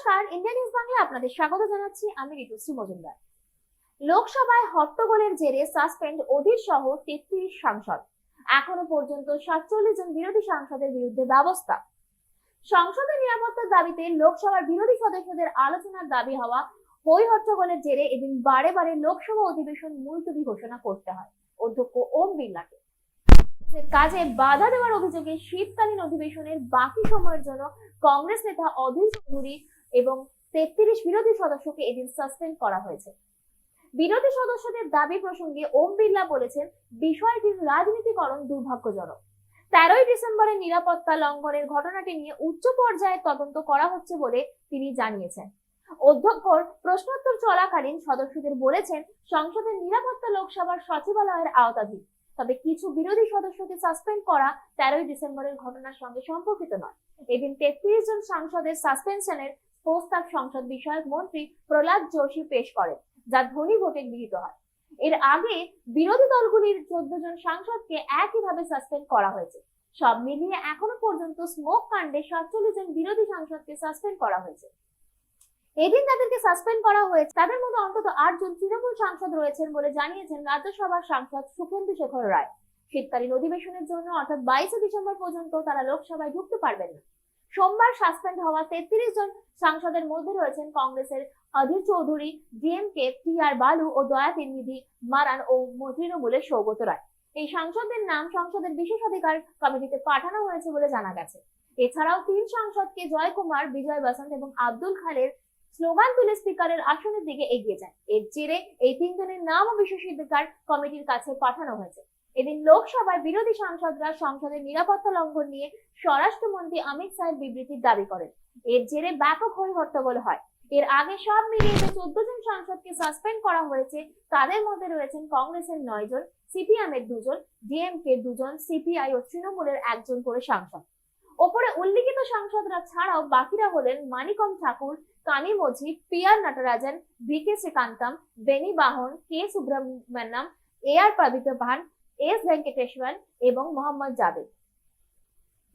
নমস্কার India news Bangla আপনাদের স্বাগত জানাচ্ছি আমি ঋতুশ্রী মজুমদার। লোকসভায় হট্টগোলের জেরে সাসপেন্ড অধীর সহ তেত্রিশ সাংসদ। এখনও পর্যন্ত সাতচল্লিশ জন বিরোধী সাংসদের বিরুদ্ধে ব্যবস্থা। সংসদের নিরাপত্তার দাবিতে লোকসভার বিরোধী সদস্যদের আলোচনার দাবি হওয়া হই হট্টগোলের জেরে এদিন বারে বারে লোকসভা অধিবেশন মুলতবি ঘোষণা করতে হয়, অধ্যক্ষ ওম বিড়লাকে। কাজে বাধা দেওয়ার অভিযোগে শীতকালীন অধিবেশনের বাকি সময়ের জন্য কংগ্রেস নেতা অধীর চৌধুরী এবং তেত্রিশ বিরোধী সদস্যকে এদিন সাসপেন্ড করা হয়েছে। বিরোধী সদস্যদের দাবি প্রসঙ্গে ওম বিড়লা বলেছেন, বিষয়টির রাজনীতিকরণ দুর্ভাগ্যজনক। তেরোই ডিসেম্বরের নিরাপত্তা লঙ্ঘনের ঘটনাটি নিয়ে উচ্চ পর্যায়ে তদন্ত করা হচ্ছে বলে তিনি জানিয়েছেন। অধ্যক্ষর প্রশ্নোত্তর চলাকালীন সদস্যদের বলেছেন, সংসদের নিরাপত্তা লোকসভার সচিবালয়ের আওতাধীন। তবে কিছু বিরোধী সদস্যকে সাসপেন্ড করা তেরোই ডিসেম্বরের ঘটনার সঙ্গে সম্পর্কিত নয়। এদিন তেত্রিশ জন সাংসদের সাসপেনশনের প্রস্তাব সংসদ বিষয়ক মন্ত্রী প্রহ্লাদ যোশী পেশ করেন, যা ধ্বনি ভোটে গৃহীত হয়। এর আগে বিরোধী দলগুলির চোদ্দ জন সাংসদকে একইভাবে সাসপেন্ড করা হয়েছে। সব মিলিয়ে এখনও পর্যন্ত স্মোক কাণ্ডে সাতচল্লিশ জন বিরোধী সাংসদকে সাসপেন্ড করা হয়েছে। এদিন তাদেরকে সাসপেন্ড করা হয়েছে। তাদের মধ্যে অন্তত আট জন তৃণমূল সাংসদ রয়েছেন বলে জানিয়েছেন রাজ্যসভার সাংসদ সুখেন্দু শেখর রায়। শীতকালীন অধিবেশনের জন্য অর্থাৎ বাইশে ডিসেম্বর পর্যন্ত তারা লোকসভায় ঢুকতে পারবেন না। সোমবার সাসপেন্ড হওয়া তেত্রিশ জন সাংসদের মধ্যে রয়েছেন কংগ্রেসের অধীর চৌধুরী, ডিএমকে টি আর বালু ও দয়াতিন নিধি মারান ও তৃণমূলের সৌগত রায়। এই সাংসদদের নাম সংসদের বিশেষ অধিকার কমিটিতে পাঠানো হয়েছে বলে জানা গেছে। এছাড়াও তিন সাংসদকে জয় কুমার, বিজয় বসন্ত এবং আব্দুল খালের স্লোগান তুলে স্পিকারের আসনের দিকে এগিয়ে যায় এর জেরে এই তিনজনের নামও বিশেষাধিকার কমিটির কাছে পাঠানো হয়েছে। এদিন লোকসভায় বিরোধী সাংসদরা সংসদের নিরাপত্তা লঙ্ঘন নিয়ে স্বরাষ্ট্রমন্ত্রী অমিত শাহের বিবৃতির দাবি করেন। এর জেরে ব্যাপক হই হট্টগোল হয়। এর আগে সব মিলিয়ে যে চোদ্দ জন সাংসদকে সাসপেন্ড করা হয়েছে, তাদের মধ্যে রয়েছেন কংগ্রেসের নয় জন সিপিএম এর দুজন, ডিএমকে দুজন, সিপিআই ও তৃণমূলের একজন করে সাংসদ। ওপরে উল্লিখিত সাংসদরা ছাড়াও বাকিরা হলেন Manickam Tagore, Kanimozhi P R Natarajan, V K Sreekantan, Benny Behanan, K Subramaniam, এ আর ভান এস ভেঙ্কটেশ্বর এবং মোহাম্মদ জাভেদ।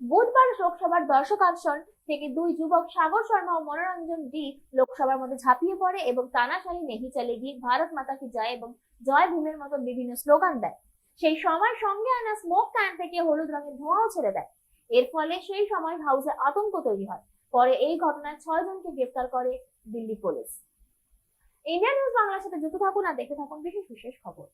বুধবার লোকসভার দর্শক আসন থেকে দুই যুবক সাগর শর্মা ও মনোরঞ্জন ডি লোকসভার মধ্যে ঝাঁপিয়ে পড়ে এবং তানাশাহি নেহি চলে গিয়ে ভারত মাতা কি জয় এবং জয় ভীমের মতো বিভিন্ন স্লোগান দেয়। সেই সময় সঙ্গে আনা স্মোক ক্যান থেকে হলুদ রঙের ধোঁয়াও ছেড়ে দেয়। এর ফলে সেই সময় হাউসে আতঙ্ক তৈরি হয়। পরে এই ঘটনায় ছয় জনকে গ্রেফতার করে দিল্লি পুলিশ। ইন্ডিয়া নিউজ বাংলার সাথে যুক্ত থাকুন আর দেখে থাকুন বিশেষ বিশেষ খবর।